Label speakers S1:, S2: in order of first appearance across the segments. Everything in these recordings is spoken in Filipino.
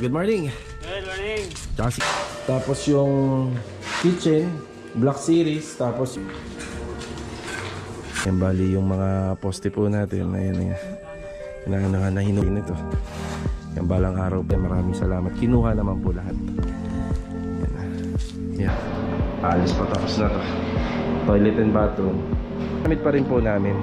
S1: Good morning.
S2: Good morning.
S1: Tsaka si- Tapos yung kitchen, Black Series, tapos yan bali yung mga poste po natin. Ayan nga. Kailangan na na hinuin ito. Yan balang araw pa. Maraming salamat. Kinuha naman po lahat. Yan. Yan. Alis pa tapos na to. Toilet and bathroom. Gamit pa rin po namin.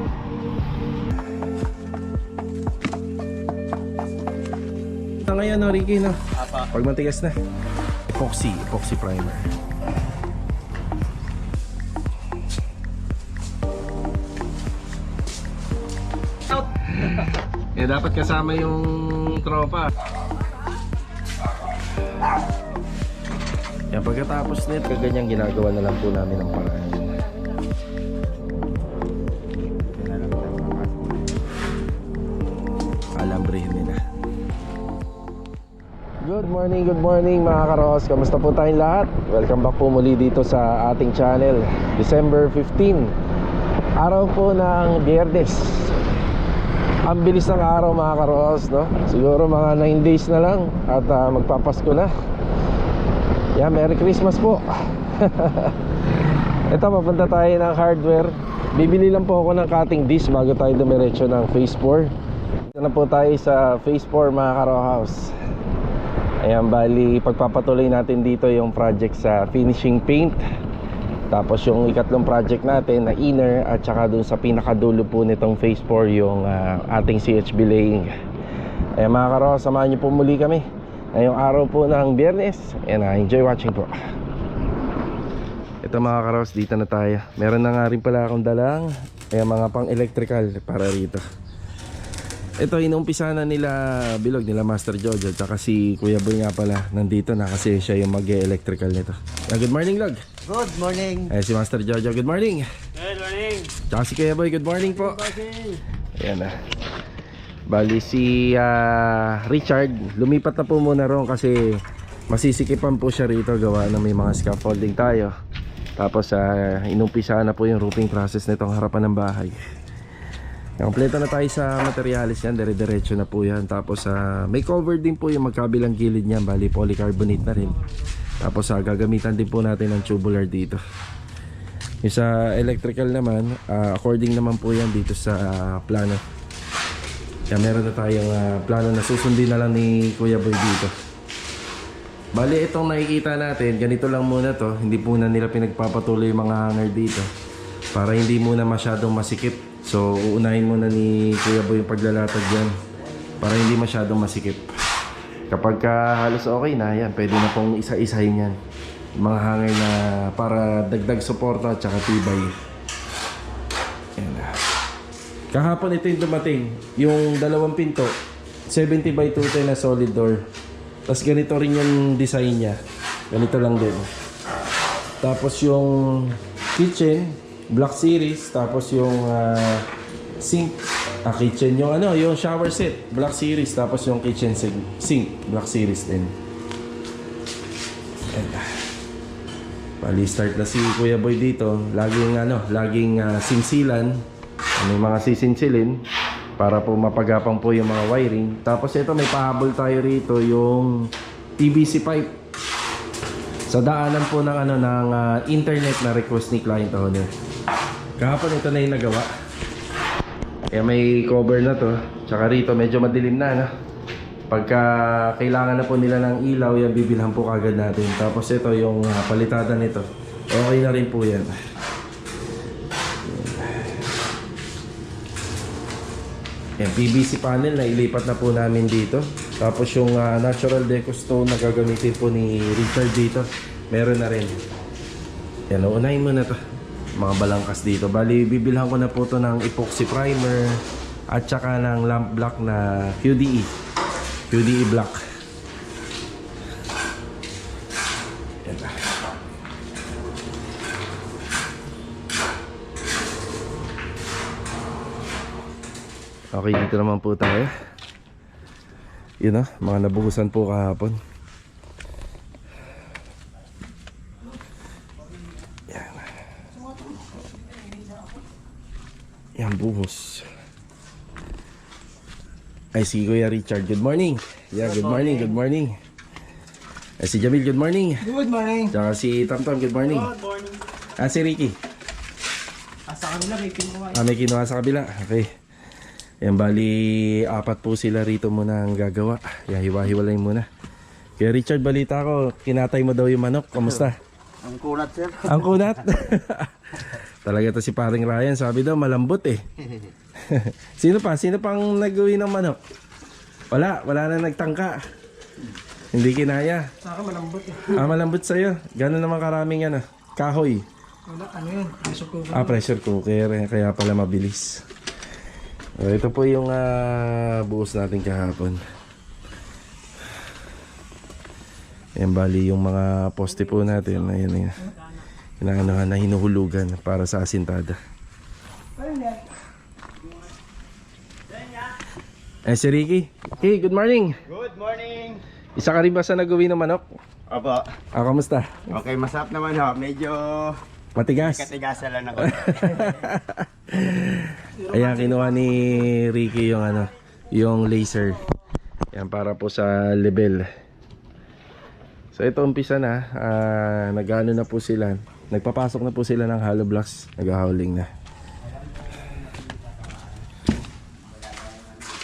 S1: Ngayon, no, Ricky, no?
S2: Apa.
S1: Pag matigas na. Epoxy, epoxy primer. Eh dapat kasama yung tropa. Yan pagkatapos nito, ganyan ginagawa na lang po namin ang paraan. Morning, good morning mga karos. Kamusta po tayong lahat? Welcome back po muli dito sa ating channel. December 15. Araw po ng Biyernes. Ang bilis ng araw mga karos, no? Siguro mga 9 days na lang at ah, magpapasko na. Yeah, Merry Christmas po. Ito, papunta tayo ng hardware. Bibili lang po ako ng cutting disc bago tayo dumiretso ng Phase 4. Ito na po tayo sa Phase 4 mga karo house. Ayan, bali pagpapatuloy natin dito yung project sa finishing paint. Tapos yung ikatlong project natin na inner at saka dun sa pinakadulo po nitong phase 4 yung ah, ating CHB laying. Ayan mga karo, samahan niyo po muli kami. Ngayong araw po ng biyernes. Ayan na, enjoy watching po. Ito mga karos, dito na tayo. Meron na nga rin pala akong dalang ayan, mga pang electrical para rito. Ito, inumpisa na nila Bilog, nila Master Jojo Tsaka si Kuya Boy nga pala. Nandito na kasi siya yung mag-electrical nito. Ah, Good morning, Log.
S2: Good morning.
S1: Ayan si Master Jojo, good morning.
S2: Good morning.
S1: Tsaka si Kuya Boy, good morning po. Ayan na Bali si ah, Richard Lumipat na po muna ron kasi Masisikipan po siya rito. Gawa na may mga scaffolding tayo. Tapos uh, inumpisa na po yung roofing process nitong harapan ng bahay Kompleto na tayo sa materialis yan, dire-diretso na po yan. Tapos ah, may cover din po yung magkabilang gilid niyan, bali polycarbonate na rin. Tapos ah, gagamitan din po natin ng tubular dito. Yung sa electrical naman, ah, according naman po yan dito sa ah, plano. Kaya meron na tayong ah, plano na susundin na lang ni Kuya Boy dito. Bali itong nakikita natin, ganito lang muna to. Hindi po na nila pinagpapatuloy yung mga hanger dito. Para hindi muna masyadong masikip. So uunahin muna ni Kuya Boy yung paglalatag dyan. Para hindi masyadong masikip. Kapag ka halos okay na, yan, pwede na pong isa-isahin yan. Mga hanger na para dagdag suporta at saka tibay. Yan. Kahapon ito yung dumating. Yung dalawang pinto. 70 by 210 na solid door. Tapos ganito rin yung design niya. Ganito lang din. Tapos yung kitchen, Black Series. Tapos yung ah, sink, ah, kitchen yung ano, yung shower set, Black Series. Tapos yung kitchen sink, sink Black Series din. Ayan. Bali, start na si Kuya Boy dito. Laging ano, laging ah, sinsilan. May mga sisinsilin para po mapagapang po yung mga wiring. Tapos ito may pahabol tayo rito yung PVC pipe. Sa daanan po ng ano ng ah, internet na request ni client owner. Kahapon ito na yung nagawa. Kaya may cover na to. Tsaka rito medyo madilim na no. Pagka kailangan na po nila ng ilaw, yan bibilhan po kagad natin. Tapos ito yung ah, palitada nito. Okay na rin po yan. Yan, PVC panel na ilipat na po namin dito. Tapos yung ah, natural deco stone na gagamitin po ni Richard dito, meron na rin. Yan, uunahin mo na to. Mga balangkas dito. Bali, bibilhan ko na po to ng epoxy primer at saka ng lamp black na QDE. QDE black. Yan. Okay, dito naman po tayo. Yun na, mga nabuhusan po kahapon. Yan, buhos. Ay, si Kuya Richard, good morning. Yeah, good morning, good morning. Ay, si Jamil, good morning.
S2: Good morning.
S1: Tsaka si Tamtam, good morning.
S2: Good morning.
S1: Ah, si Ricky.
S2: Ah, sa kanila may kinuha.
S1: Ah, may kinuha sa kabila. Okay. Yan, bali, apat po sila rito muna ang gagawa. Yeah, hiwa-hiwalay muna. Kaya Richard, balita ko, kinatay mo daw yung manok. Kamusta?
S2: Ang kunat, sir.
S1: Ang kunat. Talaga to si paring Ryan. Sabi daw, malambot eh. Sino pa? Sino pang nag-uwi ng manok? Wala. Wala na nagtangka. Hindi kinaya.
S2: Sa akin malambot eh.
S1: Ah, malambot sa'yo. Gano'n naman karaming ano, kahoy.
S2: Wala, ano yun? Gusto ko.
S1: Ah, pressure cooker. eh, Kaya pala mabilis. Ito po yung ah, buhos natin kahapon. Yan bali yung mga poste po natin. Ayan, ayan. Inaanohan na hinuhulugan para sa asintada. Eh, si Ricky. Hey, good morning.
S3: Good morning!
S1: Isa ka rin ba sa nag-uwi ng manok?
S3: Opo.
S1: Ah, kamusta?
S3: Okay, masarap naman ho. Medyo
S1: Matigas.
S3: katigasan lang ako.
S1: Ayan, kinuha ni Ricky yung ano, yung laser. Yan para po sa level. So ito umpisa na, ah, nagano na po sila. Nagpapasok na po sila ng hollow blocks, nag-howling na.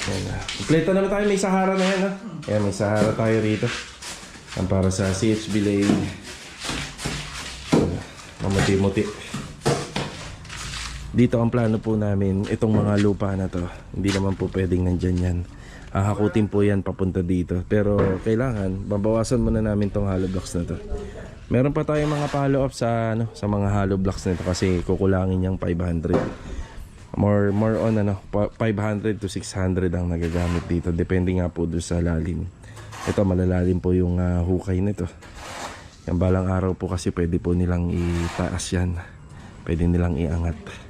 S1: Yan na. Kompleto naman tayo, may Sahara na yan ha. Ayan, may Sahara tayo rito. Yan para sa CHB lane. Mamuti-muti. Dito ang plano po namin, itong mga lupa na to, hindi naman po pwedeng nandyan yan. Hahakutin po yan papunta dito. Pero kailangan, babawasan muna namin tong hollow blocks na to. Meron pa tayong mga follow up sa ano sa mga hollow blocks nito kasi kukulangin yung 500. More more on ano pa- 500 to 600 ang nagagamit dito depende nga po doon sa lalim. Ito malalalim po yung ah, hukay nito. Yung balang araw po kasi pwede po nilang itaas yan. Pwede nilang iangat.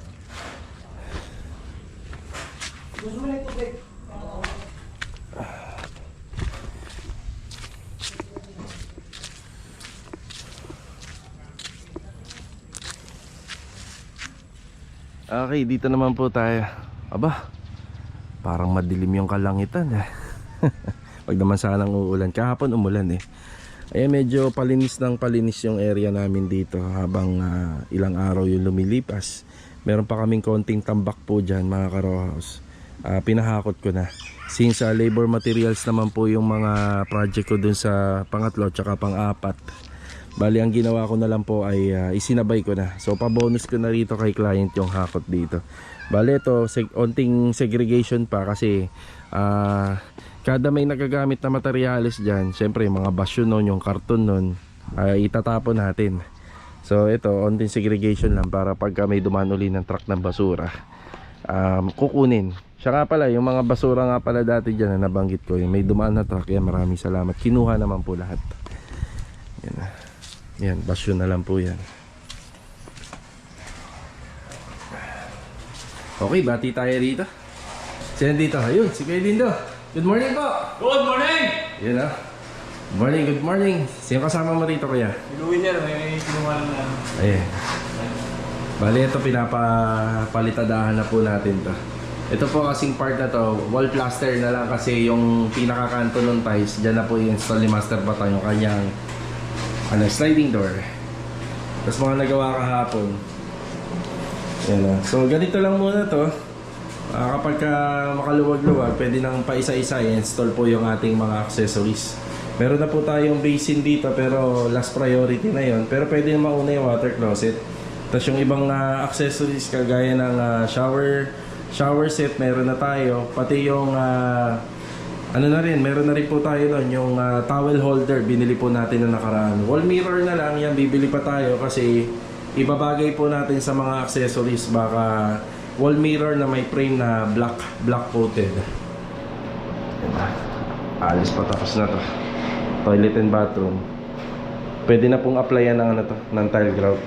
S1: Okay, dito naman po tayo. Aba, parang madilim yung kalangitan eh. Wag naman sanang uulan. Kahapon umulan eh. Ayan, medyo palinis ng palinis yung area namin dito habang ah, ilang araw yung lumilipas. Meron pa kaming konting tambak po dyan mga karohaus. Ah, pinahakot ko na. Since ah, labor materials naman po yung mga project ko dun sa pangatlo tsaka pang-apat. Bali, ang ginawa ko na lang po ay ah, isinabay ko na. So, pa-bonus ko na rito kay client yung hakot dito. Bali, ito, seg- onting segregation pa kasi ah, kada may nagagamit na materyales dyan, syempre, yung mga basyo nun, yung karton nun, ay itatapon natin. So, ito, onting segregation lang para pagka may dumaan uli ng truck ng basura, um, kukunin. Siya nga pala, yung mga basura nga pala dati dyan na nabanggit ko, yung may dumaan na truck, yan, maraming salamat. Kinuha naman po lahat. Yan na. Yan, basyo na lang po yan. Okay, bati tayo rito. Sino dito? Ayun, si Kuya Lindo. Good morning po!
S2: Good morning!
S1: Yun ah. Good morning, good morning. Sino kasama mo rito kuya?
S2: Winner, may kinuha na.
S1: Ayan. Bali, ito pinapalitadahan na po natin to. Ito po kasing part na to, wall plaster na lang kasi yung pinakakanto ng tiles, dyan na po i-install ni Master Bata yung kanyang ano, sliding door. Tapos mga nagawa kahapon. Yan na. So, ganito lang muna to. Ah, kapag ka makaluwag-luwag, pwede nang paisa-isa i-install po yung ating mga accessories. Meron na po tayong basin dito pero last priority na yon. Pero pwede na mauna yung water closet. Tapos yung ibang ah, accessories kagaya ng ah, shower shower set meron na tayo. Pati yung ah, ano na rin, meron na rin po tayo doon yung ah, towel holder binili po natin na nakaraan. Wall mirror na lang yan bibili pa tayo kasi ibabagay po natin sa mga accessories baka wall mirror na may frame na black black coated. Alis pa tapos na to. Toilet and bathroom. Pwede na pong applyan ng ano to, ng tile grout.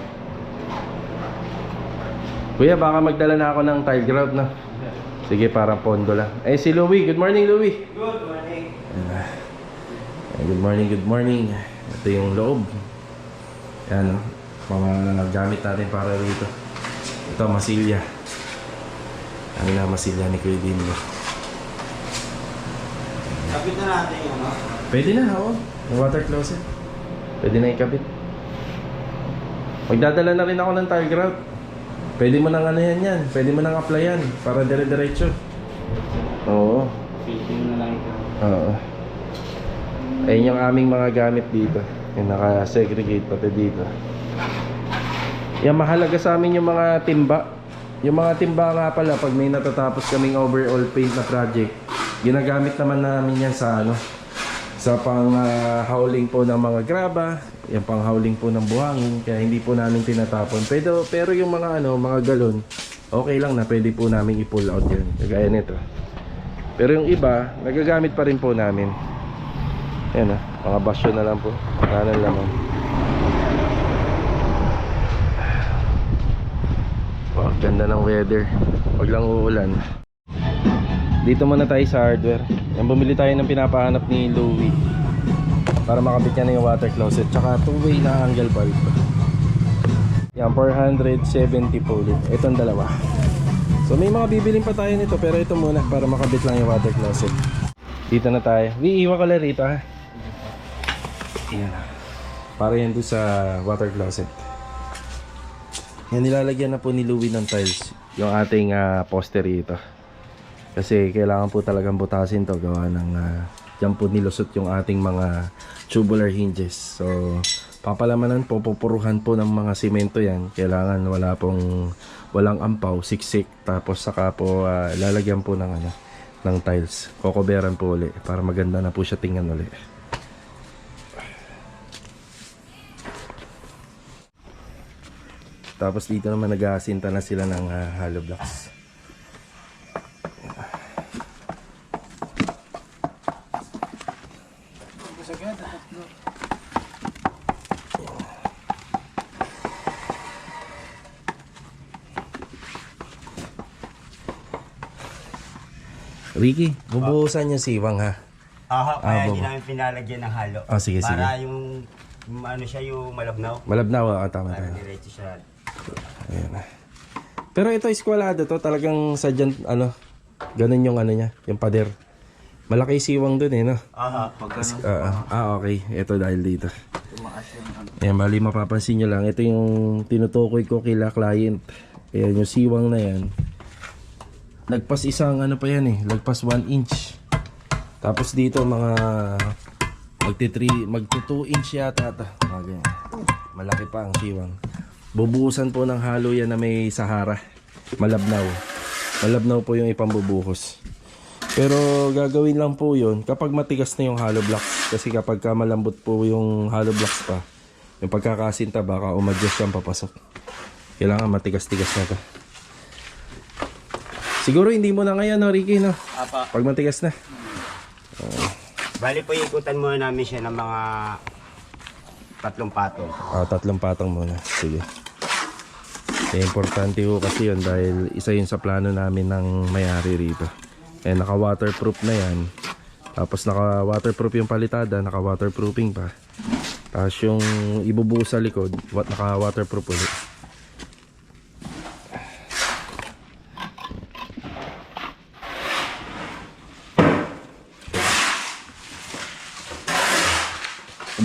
S1: Kuya, baka magdala na ako ng tile grout na. Sige, para pondo lang. Eh, si Louie. Good morning, Louie.
S2: Good morning.
S1: Eh, Good morning, good morning. Ito yung loob. Yan, oh. mga gamit natin para rito. Ito, masilya. Ano na masilya ni Kuya Dino.
S3: Ikabit na natin yung ano.
S1: Pwede na, oo. Yung water closet. Pwede na ikabit. Magdadala na rin ako ng tile grout. Pwede mo nang ano yan yan. Pwede mo nang applyan para dire-diretso. Oo.
S3: Fitting na lang ito.
S1: Oo. Ayun yung aming mga gamit dito. Yung naka-segregate pati dito. Yan, mahalaga sa amin yung mga timba. Yung mga timba nga pala, pag may natatapos kaming overall paint na project, ginagamit naman namin yan sa ano, sa pang ah, hauling po ng mga graba, yung pang hauling po ng buhangin, kaya hindi po namin tinatapon. Pero, pero yung mga ano, mga galon, okay lang na pwede po namin i-pull out yan. Kagaya nito. Pero yung iba, nagagamit pa rin po namin. Yan ah, mga basyo na lang po. Wala laman. Wow, ganda ng weather. Pag lang uulan. Dito muna tayo sa hardware. Yan, bumili tayo ng pinapahanap ni Louie. Para makabit niya na yung water closet. Tsaka two-way na angle bulb. Yan, 470 po ulit. Itong dalawa. So may mga bibiling pa tayo nito pero ito muna para makabit lang yung water closet. Dito na tayo. Vi, iwan ko lang rito ha. Yan. Para yan doon sa water closet. Yan nilalagyan na po ni Louie ng tiles yung ating ah, poster rito. Kasi kailangan po talagang butasin to gawa ng uh, dyan po nilusot yung ating mga tubular hinges. So papalamanan po, pupuruhan po ng mga simento yan. Kailangan wala pong walang ampaw, siksik. Tapos saka po ah, lalagyan po ng ano ng tiles. Kokoberan po uli para maganda na po siya tingnan uli. Tapos dito naman nag-aasinta na sila ng ah, hollow blocks. Ricky, bubuhusan yung siwang ha.
S3: Aha,
S1: Ah,
S3: kaya hindi namin pinalagyan ng halo.
S1: Ah, sige,
S3: Para yung, yung ano siya, yung malabnaw.
S1: Malabnaw, ah, tama
S3: Para
S1: tama.
S3: diretso siya.
S1: Ayan na. Pero ito eskwalado to, talagang sadyan, ano, ganun yung ano niya, yung pader. Malaki yung siwang dun eh, no?
S3: Aha, pag
S1: Ah, ah, ah, okay. Ito dahil dito. Ayan, bali mapapansin nyo lang. Ito yung tinutukoy ko kila client. Ayan, yung siwang na yan. Lagpas isang ano pa yan eh. Lagpas 1 inch. Tapos dito mga magti 3, magti 2 inch yata ata. Ganyan. Malaki pa ang siwang. Bubuhusan po ng halo yan na may Sahara. Malabnaw. Malabnaw po yung ipambubuhos. Pero gagawin lang po yun kapag matigas na yung hollow blocks. Kasi kapag ka malambot po yung hollow blocks pa, yung pagkakasinta baka umadjust siyang papasok. Kailangan matigas-tigas na to. Siguro hindi mo na ngayon, no, Ricky, no?
S3: Apa.
S1: Pag matigas na.
S3: Bali po ikutan muna namin siya ng mga tatlong patong.
S1: Ah, tatlong patong muna. Sige. Eh, importante ho kasi yun dahil isa yun sa plano namin ng may-ari rito. Eh, naka-waterproof na yan. Tapos naka-waterproof yung palitada, naka-waterproofing pa. Tapos yung ibubuo sa likod, naka-waterproof ulit.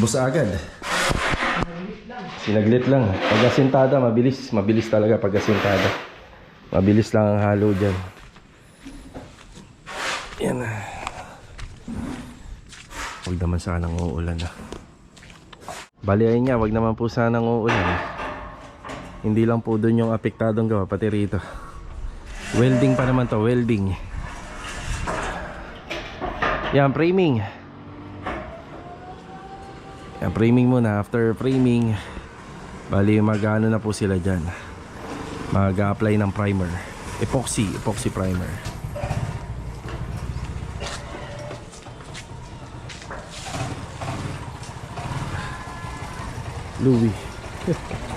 S1: Ubus agad. Sinaglit lang. Pag asintada, mabilis. Mabilis talaga pag asintada. Mabilis lang ang halo dyan. Yan na. Huwag naman sanang uulan na. Bali ayun nga, wag naman po sanang uulan. Hindi lang po doon yung apektadong gawa, pati rito. Welding pa naman to, welding. Yan, framing. Yan, framing muna. After framing, bali mag-ano na po sila dyan. Mag-apply ng primer. Epoxy, epoxy primer. Louis.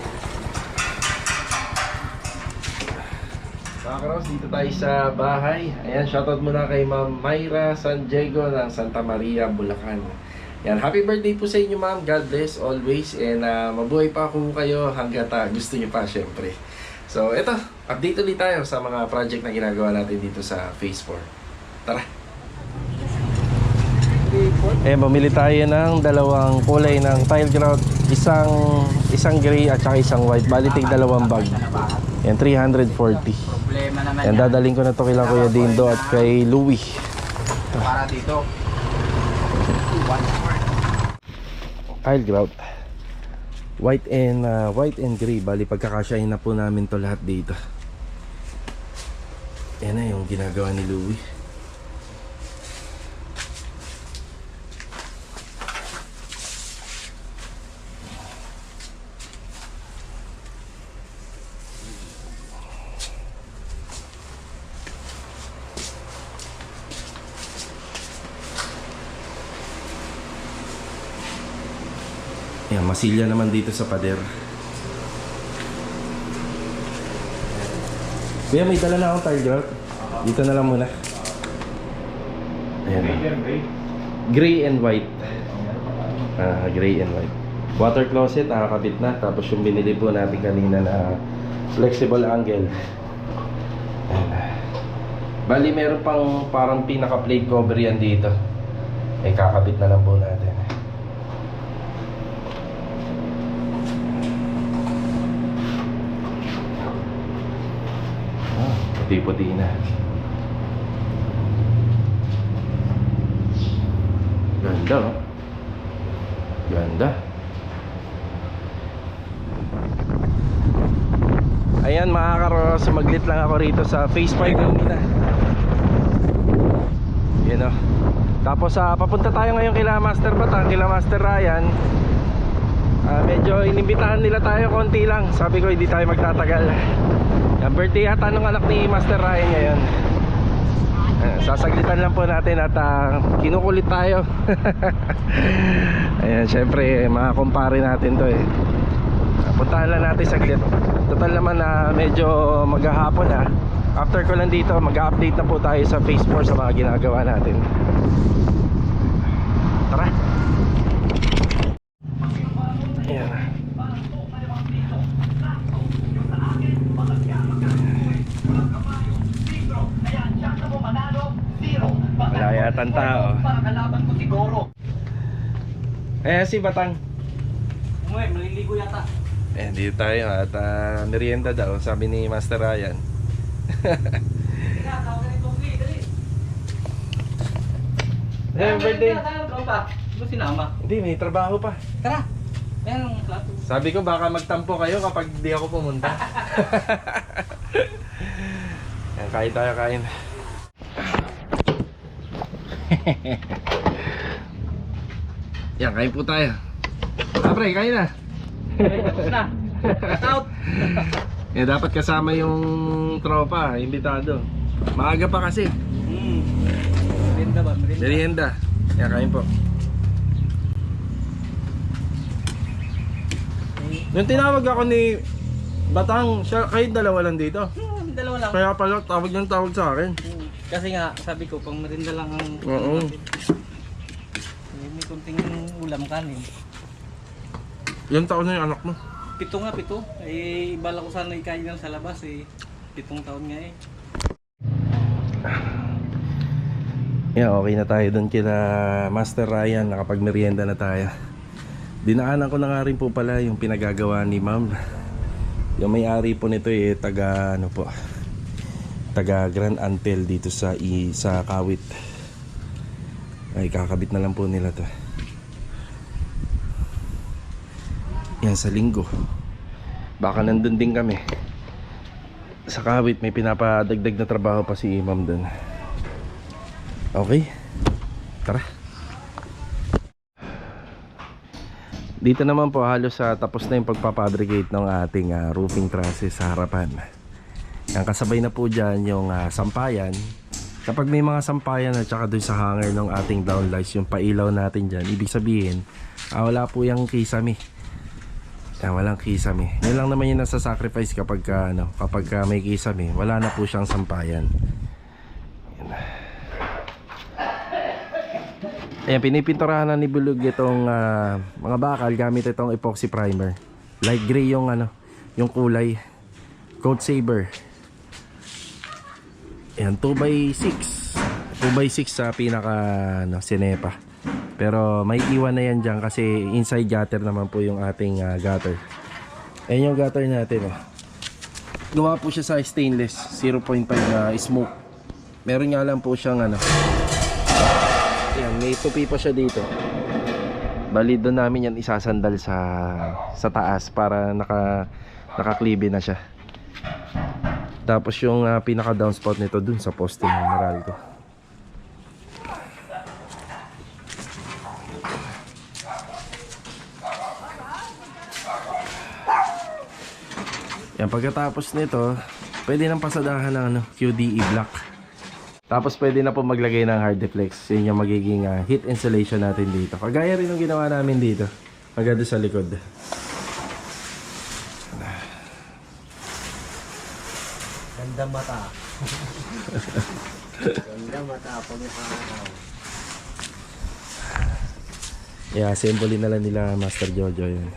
S1: Mga karos, dito tayo sa bahay. Ayan, shoutout muna kay Ma'am Myra San Diego ng Santa Maria, Bulacan. Yan, happy birthday po sa inyo ma'am. God bless always. And ah, mabuhay pa ako kayo hanggat ah, gusto nyo pa syempre. So, eto, update ulit tayo sa mga project na ginagawa natin dito sa Phase 4. Tara! Eh, bumili tayo ng dalawang kulay ng tile grout. Isang isang gray at saka isang white. Bali, tig dalawang bag. Yan, 340.
S2: Problema naman
S1: Yan, dadaling ko na to kila Kuya Dindo at kay Louie.
S2: para dito.
S1: Tile grout. White and uh, white and gray. Bali, pagkakasyahin na po namin to lahat dito. Yan na yung ginagawa ni Louie. Yan, masilya naman dito sa pader. Kuya, may dala na akong tile grout. Dito na lang muna. Ayan. Gray and white. Ah, gray and white. Water closet, nakakabit na. Tapos yung binili po natin kanina na flexible angle. Bali, meron pang parang pinaka-plate cover yan dito. Eh, kakabit na lang po natin. Ah, puti-puti na. Ganda, oh. Ganda. Ayan mga karos, maglit lang ako rito sa Phase 5 ng nila. Yun o. Tapos ah, papunta tayo ngayon kila Master Batang, kila Master Ryan. Ah, medyo inimbitahan nila tayo konti lang. Sabi ko hindi tayo magtatagal. Yung birthday yata nung anak ni Master Ryan ngayon. Ayan, sasaglitan lang po natin at ah, kinukulit tayo. Ayan, syempre mga kumpare natin to eh. Ah, Puntahan lang natin saglit. Total naman na medyo maghahapon na. After ko lang dito, mag-update na po tayo sa 4 sa mga ginagawa natin. Wala yatang tao. Eh, si Batang.
S2: Umuwi, maliligo yata.
S1: Eh, dito tayo at ah, merienda daw, sabi ni Master Ryan. Eh, birthday.
S2: Ano sinama?
S1: Hindi, may trabaho pa.
S2: Tara. Ayan ang plato.
S1: Sabi ko baka magtampo kayo kapag di ako pumunta. Yan, kain tayo, kain. Yan, kain po tayo. Ah, pre, kain na.
S2: Cut out.
S1: Eh, dapat kasama yung tropa, imbitado. Maaga pa kasi.
S2: Hmm. Merinda ba? Merinda.
S1: Merienda. Yan, kain po. Nung tinawag ako ni Batang, siya, kayo dalawa lang dito.
S2: Hmm, dalawa lang.
S1: Kaya pala tawag ng tawag sa akin.
S2: Hmm. Kasi nga, sabi ko, pang merinda lang ang...
S1: Oo.
S2: Eh, may kunting ulam kanin.
S1: Ilang taon na yung anak mo?
S2: Pito nga, pito. Eh, bala ko sana ikain lang sa labas eh. Pitong taon nga eh.
S1: Yeah, okay na tayo doon kila Master Ryan. Nakapag merienda na tayo. Dinaanan ko na nga rin po pala yung pinagagawa ni ma'am. Yung may-ari po nito eh, taga ano po, taga Grand Antel dito sa i, sa Kawit. Ay, kakabit na lang po nila to. Yan sa linggo. Baka nandun din kami. Sa Kawit may pinapadagdag na trabaho pa si ma'am doon. Okay. Tara. Dito naman po halos sa tapos na yung pagpapabricate ng ating ah, roofing trusses sa harapan. Yan kasabay na po dyan yung ah, sampayan. Kapag may mga sampayan at saka doon sa hanger ng ating downlights yung pailaw natin dyan, ibig sabihin ah, wala po yung kisame. Yan, walang kisame. Yun lang naman yung nasa sacrifice kapag ka, ano, kapag ka may kisame, wala na po siyang sampayan. Ayan, pinipinturahan na ni Bulog itong ah, mga bakal gamit itong epoxy primer. Light gray yung ano, yung kulay. Coat Saber. Ayan, 2x6. 2x6 sa pinaka ano, sinepa. Pero may iwan na yan dyan kasi inside gutter naman po yung ating ah, gutter. Ayan yung gutter natin. Oh. Gawa po siya sa stainless 0.5 na smoke. Meron nga lang po siyang ano. Ayan, may tupi pa siya dito. Bali doon namin yan isasandal sa sa taas para naka nakaklibe na siya. Tapos yung ah, pinaka downspout nito dun sa poste ng Meralco. Yan pagkatapos nito, pwede nang pasadahan ng ano, QDE block. Tapos pwede na po maglagay ng hard deflex. Yun yung magiging ah, heat insulation natin dito. Kagaya rin ng ginawa namin dito. Agad sa likod.
S3: Ganda mata. Ganda mata po ni
S1: I-assemble na lang nila Master Jojo yun.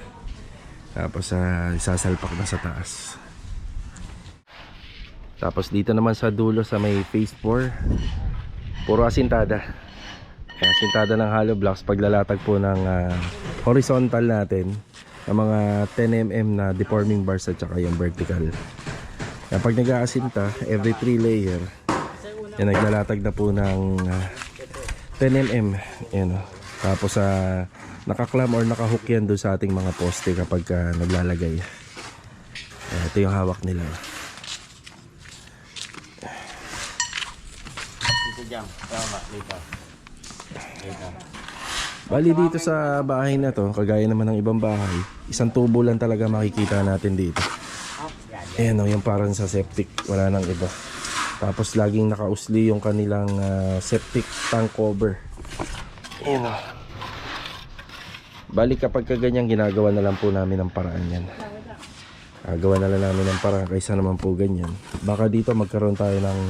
S1: Tapos sa isasalpak na sa taas. Tapos dito naman sa dulo sa may phase 4, puro asintada. Asintada ng hollow blocks paglalatag po ng ah, horizontal natin ng mga 10mm na deforming bars at saka yung vertical. Kaya pag nag-aasinta, every 3 layer, yan naglalatag na po ng ah, 10mm. Yan, oh. Tapos sa nakaklam or nakahook yan doon sa ating mga poste kapag ah, naglalagay. Ayan, ito yung hawak nila. Bali dito sa bahay na to, kagaya naman ng ibang bahay, isang tubo lang talaga makikita natin dito. Ayan o, yung parang sa septic, wala nang iba. Tapos laging nakausli yung kanilang ah, septic tank cover. Ayan o. Bali kapag ka ganyan, ginagawa na lang po namin ng paraan yan. Ah, gawa na lang namin ng paraan kaysa naman po ganyan. Baka dito magkaroon tayo ng,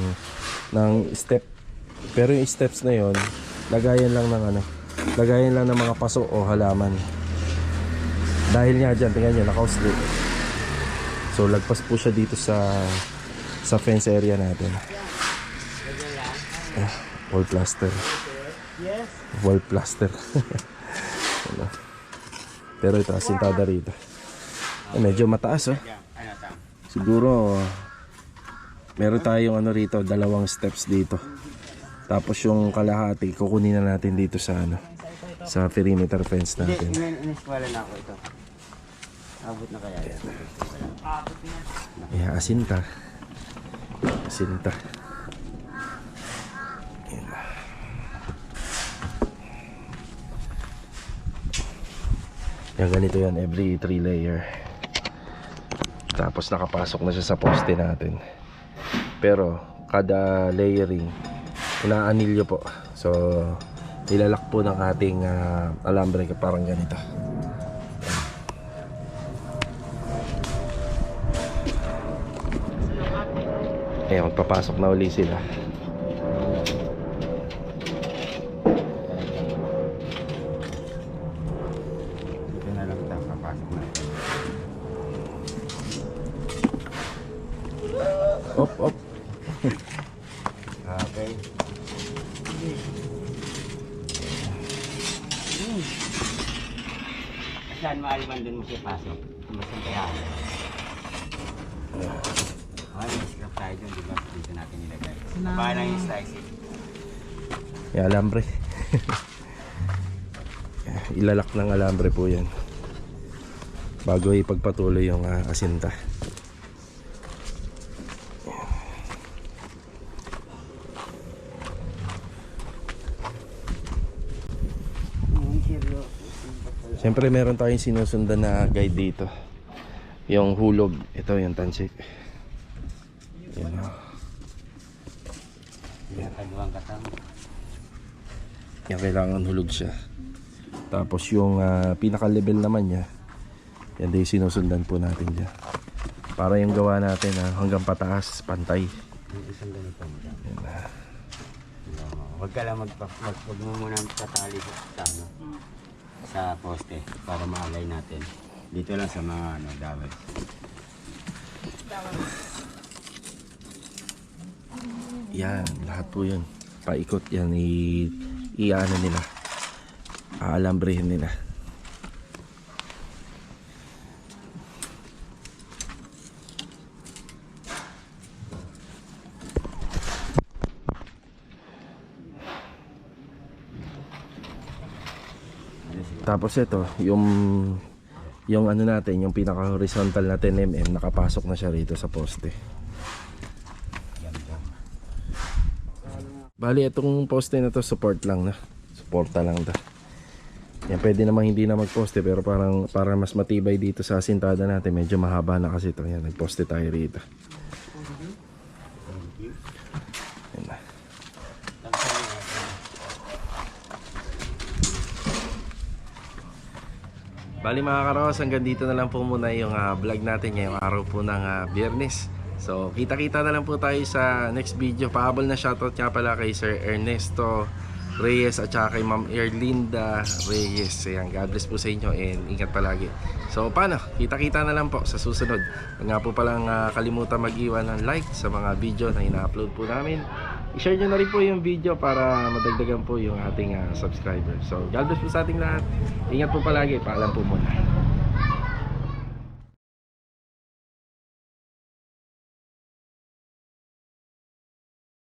S1: ng step. Pero yung steps na yon lagayan lang ng ano, lagayan lang ng mga paso o halaman. Dahil nga dyan, tingnan nyo, nakausli. So lagpas po siya dito sa sa fence area natin. Ah, wall plaster. Wall plaster. Ano. Pero ito, asintada rito. Eh, medyo mataas oh.
S3: Ano?
S1: Siguro meron tayong ano rito, dalawang steps dito. Tapos yung kalahati kukunin na natin dito sa ano sa perimeter fence
S3: Hindi,
S1: natin.
S3: in- iniskwala na ako ito. Abot na kaya yan.
S1: Yeah, asinta. Asinta. Yan. Yan ganito yan every 3 layer. Tapos nakapasok na siya sa poste natin. Pero kada layering inaanilyo po. So ilalak po ng ating ah, alambre parang ganito. Ayan, magpapasok na uli sila.
S3: Dito na lang tayo papasok na.
S1: Op, op.
S3: Okay. Saan maaliman dun mo siya pasok? Masang kaya. Okay, may scrap tayo dun, di ba? Dito natin nilagay. Baka lang yung slice.
S1: May alambre. Ilalak ng alambre po yan. Bago ipagpatuloy yung ah, asinta. Siyempre meron tayong sinusundan na guide dito. Yung hulog. Ito yung tansik. Yan o.
S3: Nakaluwang kasama.
S1: Yan kailangan hulog siya. Tapos yung ah, pinaka-level naman niya, yan din sinusundan po natin dyan. Para yung gawa natin ah, hanggang pataas, pantay.
S3: Isang ganito mo dyan.
S1: Yan, ah.
S3: Oo. Huwag ka lang magpa, mag, mo muna tatali sa, ano, sa poste para maalay natin. Dito lang sa mga ano, daway.
S1: Yan, lahat po yun. paikot yan i iano nila. Aalambrehin nila. Tapos ito yung yung ano natin yung pinaka horizontal na 10mm nakapasok na siya rito sa poste Bali, itong poste na to support lang na. Suporta lang to. Yan, pwede namang hindi na magposte pero parang para mas matibay dito sa asintada natin. Medyo mahaba na kasi ito. Yan, nagposte tayo rito. Yan na. Bali mga karos, hanggang dito na lang po muna yung ah, vlog natin ngayong araw po ng ah, biyernes. So, kita-kita na lang po tayo sa next video. Pahabol na shoutout nga pala kay Sir Ernesto Reyes at saka kay Ma'am Erlinda Reyes. Ayan, God bless po sa inyo and ingat palagi. So, paano? Kita-kita na lang po sa susunod. Huwag nga po palang ah, kalimutan mag-iwan ng like sa mga video na ina-upload po namin. I-share nyo na rin po yung video para madagdagan po yung ating ah, subscriber. So, God bless po sa ating lahat. Ingat po palagi. Paalam po muna.